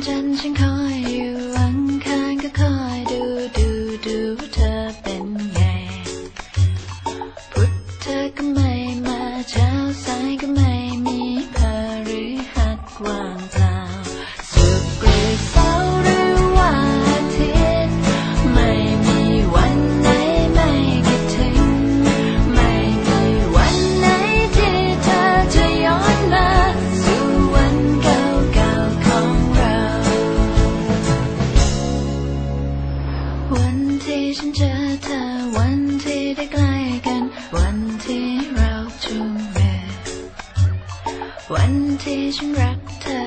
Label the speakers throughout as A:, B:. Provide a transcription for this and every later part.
A: 真情可以 วันที่ฉันเจอเธอ วันที่ได้ใกล้กัน วันที่เราจูงมือวันที่ฉันรักเธอ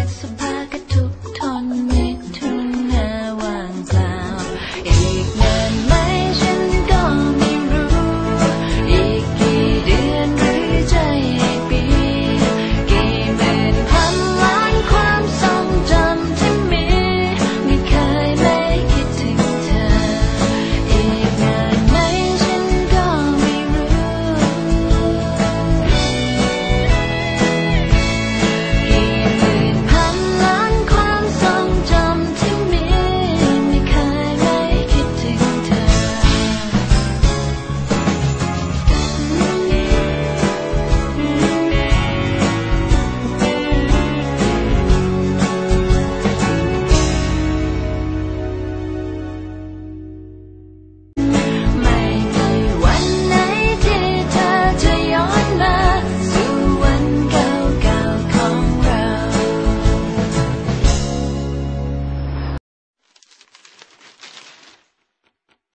A: it's a.